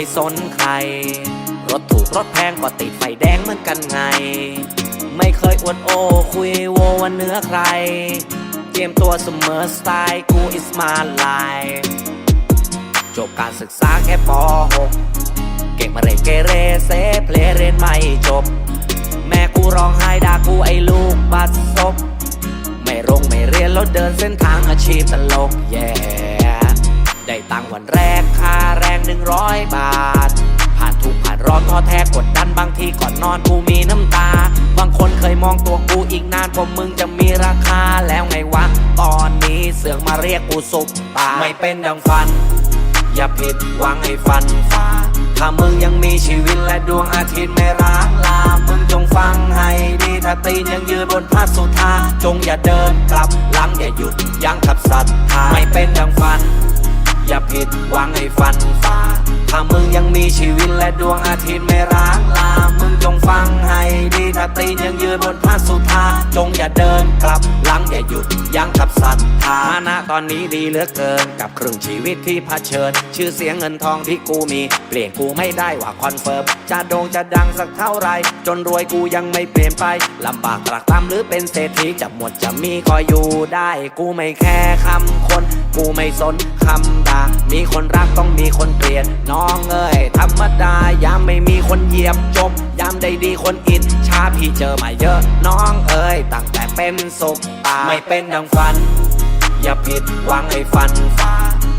ไม่สนใคร รถถูกรถแพงก็ติดไฟแดงเหมือนกันไง ไม่เคยอวดโอ้คุยโวว่าเหนื้อใคร เตรียมตัวเสมอสไตล์กู is my life จบการศึกษาแค่ป .6 เก่งมาเรเกเรเซเพลเรียนไม่จบ แม่กูร้องไห้ด่ากูไอ้ลูกบัดซบไม่รงไม่เรียนแล้วเดินเส้นทางอาชีพตลกแย่ ได้ตังค์วันแรกค่าแรงหนึ่งร้อยบาท ผ่านทุกข์ผ่านร้อนท้อแท้กดดันบางทีก่อนนอนกูมีน้ำตา บางคนเคยมองตัวกูอีกนานกว่ามึงจะมีราคาแล้วไงวะ ตอนนี้เสือกมาเรียกกูสุกตาไม่เป็นดังฝัน อย่าผิดหวังให้ฟันฟ้าถ้ามึงยังมีชีวิตและดวงอาทิตย์ไม่ร้างลา มึงจงฟังให้ดีถ้าตีนยังยืนบนพระสุธาจงอย่าเดินกลับหลังอย่าหยุดยั้งขับศรัทธาไม่เป็นดังฝัน ไม่ฟันฟ้าถ้ามึงยังมีชีวิตและดวงอาทิตย์ไม่ร้างลา มึงจงฟังให้ดีถ้าตีนยังยืนบนพระสุธาจงอย่าเดินกลับหลังอย่าหยุด ยั้งขับศรัทธาฐานะตอนนี้ดีเหลือเกิน กับครึ่งชีวิตที่เผชิญ ชื่อเสียงเงินทองที่กูมี เปลี่ยนกูไม่ได้ว่าคอนเฟิร์มจะโด่งจะดังสักเท่าไร จนรวยกูยังไม่เปลี่ยนไปลำบากตรากตรำหรือเป็นเศรษฐีจะหมดจะมีก็อยู่ได้ กูไม่แค่คำคน กูไม่สนคำด่ามีคนรักต้องมีคนเกลียดน้องเอ้ยธรรมดายามไม่มีคนเหยียบจบยามได้ดีคนอินชาพี่เจอมาเยอะน้องเอ้ยตั้งแต่ เป็นสุกตาไม่เป็นดังฝัน อย่าผิดหวังให้ฟันฟ้า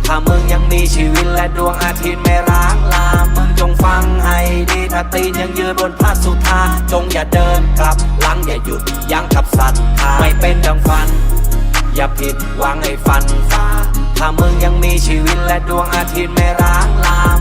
ถ้ามึงยังมีชีวิตและดวงอาทิตย์ไม่ร้างลา มึงจงฟังให้ดีถ้าตีนยังยืนบนพระสุธาจงอย่าเดินกลับหลังอย่าหยุดยั้งขับศรัทธาไม่เป็นดังฝัน อย่าผิดหวังให้ฟันฟ้าถ้ามึงยังมีชีวิตและดวงอาทิตย์ไม่ร้างลามึง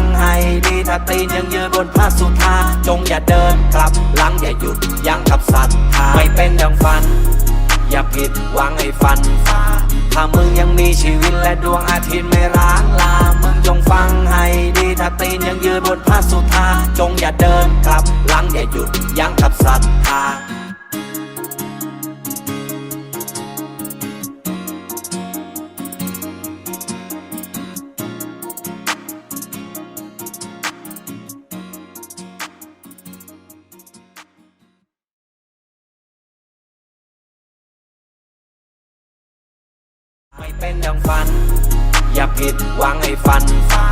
ตีนยังยืนบนพระสุธาจงอย่าเดินกลับหลังอย่าหยุดยั้งกับศรัทธาไม่เป็นดังฟัน อย่าผิดหวังให้ฟันฟาถ้ามึงยังมีชีวิตและดวงอาทิตย์ไม่ร้างลามึงจงฟังให้ดีถ้าตีนยังยืนบนพระสุธาจงอย่าเดิน เป็นดังฝัน อย่าผิดหวังให้ฟันฟ้า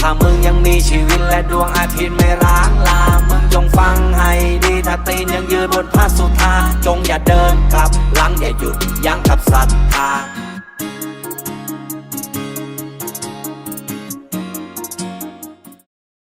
ถ้ามึงยังมีชีวิตและดวงอาทิตย์ไม่ร้างลา มึงจงฟังให้ดี ถ้าตีนยังยืนบนผ้าสุธาจงอย่าเดินกลับหลังอย่าหยุดยั้งกับศรัทธา